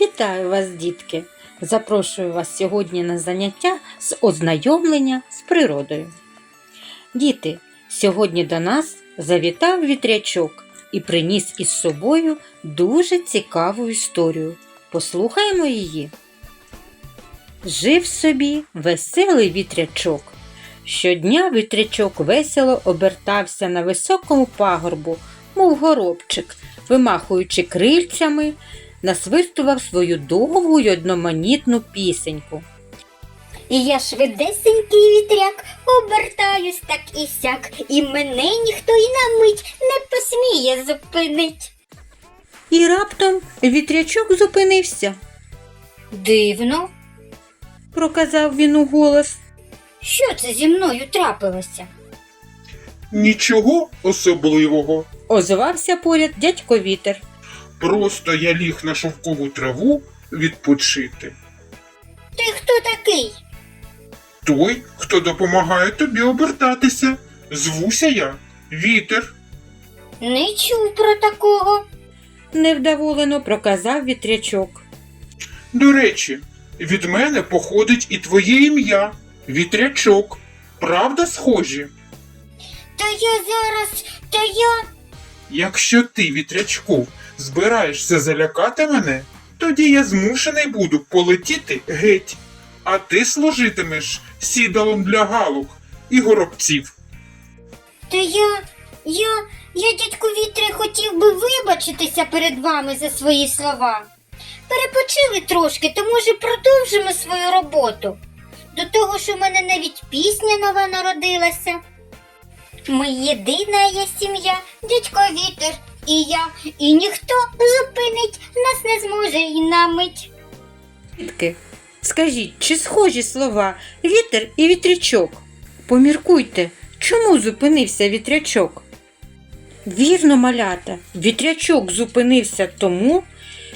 Вітаю вас, дітки! Запрошую вас сьогодні на заняття з ознайомлення з природою. Діти, сьогодні до нас завітав вітрячок і приніс із собою дуже цікаву історію. Послухаємо її. Жив собі веселий вітрячок. Щодня вітрячок весело обертався на високому пагорбу, мов горобчик, вимахуючи крильцями, насвистував свою довгу й одноманітну пісеньку. І я швидесенький вітряк, обертаюсь так і сяк, і мене ніхто й на мить не посміє зупинить. І раптом вітрячок зупинився, Дивно, проказав він у голос. що це зі мною трапилося? Нічого особливого. Озвався поряд дядько вітер. Просто я ліг на шовкову траву відпочити. Ти хто такий? Той, хто допомагає тобі обертатися. Звуся я вітер. Не чув про такого. Невдоволено проказав вітрячок. До речі, від мене походить і твоє ім'я вітрячок. Правда схожі? Та я зараз, та я. Якщо ти, вітрячку, збираєшся залякати мене, тоді я змушений буду полетіти геть, а ти служитимеш сідалом для галок і горобців. Та я, я, я, дядьку вітре, хотів би вибачитися перед вами за свої слова. Перепочили трошки, то може продовжимо свою роботу. До того ж у мене навіть пісня нова народилася. Ми єдина є сім'я, дядько вітер і я, і ніхто зупинить нас не зможе і на мить. Дітки, скажіть, чи схожі слова вітер і вітрячок? Поміркуйте, чому зупинився вітрячок? Вірно, малята, вітрячок зупинився тому,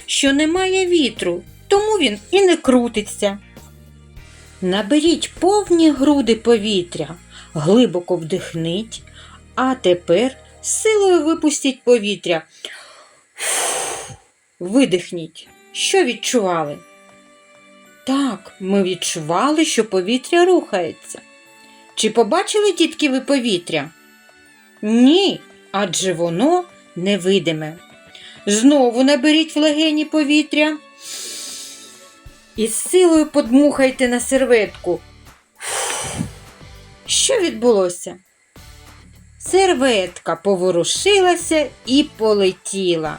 що немає вітру, тому він і не крутиться. Наберіть повні груди повітря, глибоко вдихніть, а тепер силою випустіть повітря. Видихніть. Що відчували? Так, ми відчували, що повітря рухається. Чи побачили дітки ви повітря? Ні, адже воно невидиме. Знову наберіть в легені повітря і з силою подмухайте на серветку. Що відбулося? Серветка поворушилася і полетіла.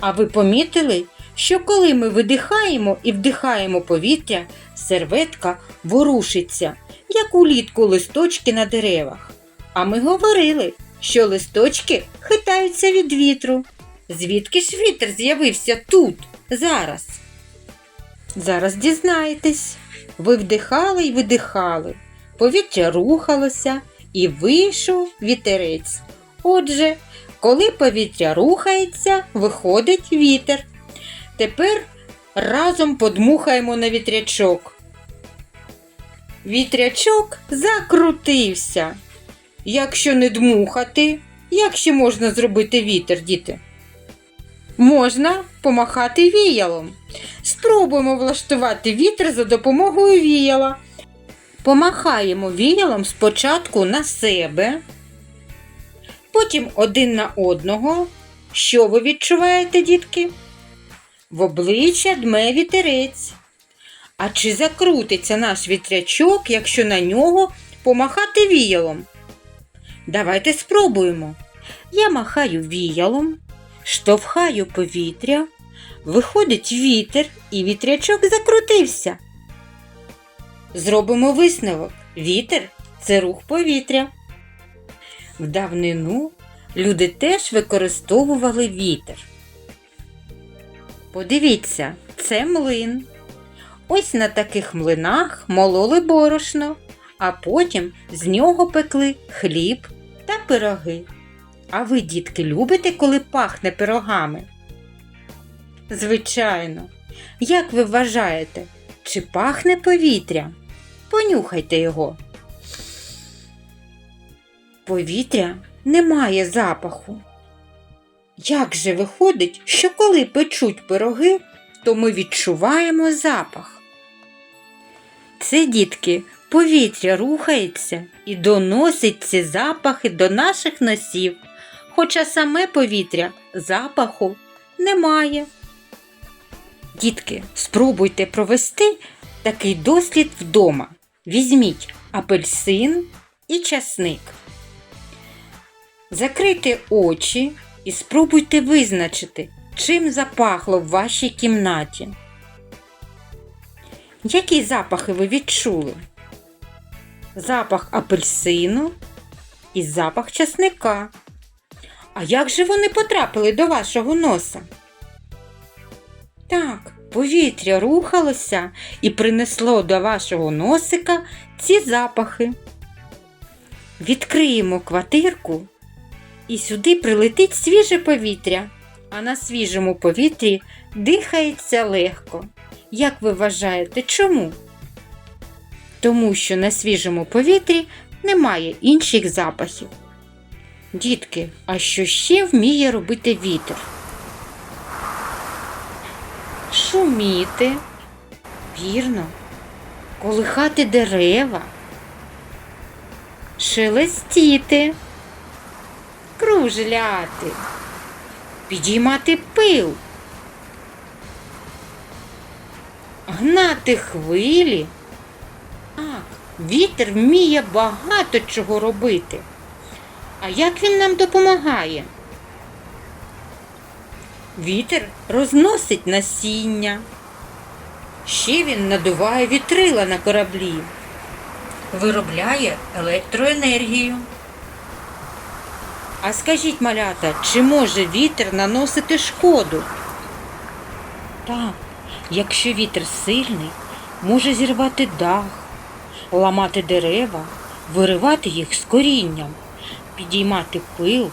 А ви помітили, що коли ми видихаємо і вдихаємо повітря, серветка ворушиться, як улітку листочки на деревах. А ми говорили, що листочки хитаються від вітру. Звідки ж вітер з'явився тут, зараз? Зараз дізнаєтесь. Ви вдихали й видихали, повітря рухалося і вийшов вітерець. Отже, коли повітря рухається, виходить вітер. Тепер разом подмухаємо на вітрячок. Вітрячок закрутився. Якщо не дмухати, як ще можна зробити вітер, діти? Можна помахати віялом. Спробуємо влаштувати вітер за допомогою віяла. Помахаємо віялом спочатку на себе, потім один на одного. Що ви відчуваєте, дітки? В обличчя дме вітерець. А чи закрутиться наш вітрячок, якщо на нього помахати віялом? Давайте спробуємо. Я махаю віялом, штовхаю повітря, виходить вітер, і вітрячок закрутився. Зробимо висновок. Вітер це рух повітря. В давнину люди теж використовували вітер. Подивіться, це млин. Ось на таких млинах мололи борошно, а потім з нього пекли хліб та пироги. А ви, дітки, любите, коли пахне пирогами? Звичайно. Як ви вважаєте, чи пахне повітря? Понюхайте його. Повітря не має запаху. Як же виходить, що коли печуть пироги, то ми відчуваємо запах. Це, дітки, повітря рухається і доносить ці запахи до наших носів, хоча саме повітря запаху немає. Дітки, спробуйте провести такий дослід вдома. Візьміть апельсин і часник. Закрийте очі і спробуйте визначити, чим запахло в вашій кімнаті. Які запахи ви відчули? Запах апельсину і запах часника. А як же вони потрапили до вашого носа? Так, повітря рухалося і принесло до вашого носика ці запахи. Відкриємо квартирку, і сюди прилетить свіже повітря, а на свіжому повітрі дихається легко. Як ви вважаєте, чому? Тому що на свіжому повітрі немає інших запахів. Дітки, а що ще вміє робити вітер? Шуміти, вірно, колихати дерева, шелестіти, кружляти, підіймати пил, гнати хвилі. Так, вітер вміє багато чого робити. А як він нам допомагає? Вітер розносить насіння. Ще він надуває вітрила на кораблі, виробляє електроенергію. А скажіть, малята, чи може вітер наносити шкоду? Так, якщо вітер сильний, може зірвати дах, ламати дерева, виривати їх з корінням, підіймати пил.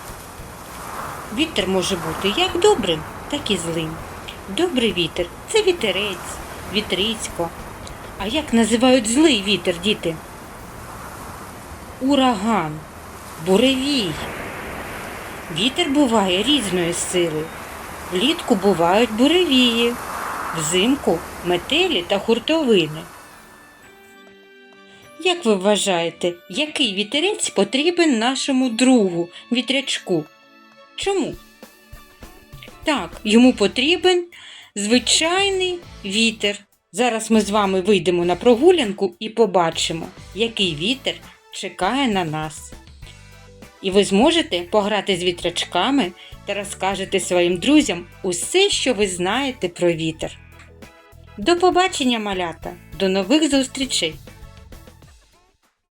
Вітер може бути як добрим, так і злим. Добрий вітер це вітерець, вітрицько. А як називають злий вітер, діти? Ураган, буревій. Вітер буває різної сили. Влітку бувають буревії, взимку метелі та хуртовини. Як ви вважаєте, який вітерець потрібен нашому другу вітрячку? Чому? Так, йому потрібен звичайний вітер. Зараз ми з вами вийдемо на прогулянку і побачимо, який вітер чекає на нас. І ви зможете пограти з вітрячками та розкажете своїм друзям усе, що ви знаєте про вітер. До побачення, малята! До нових зустрічей!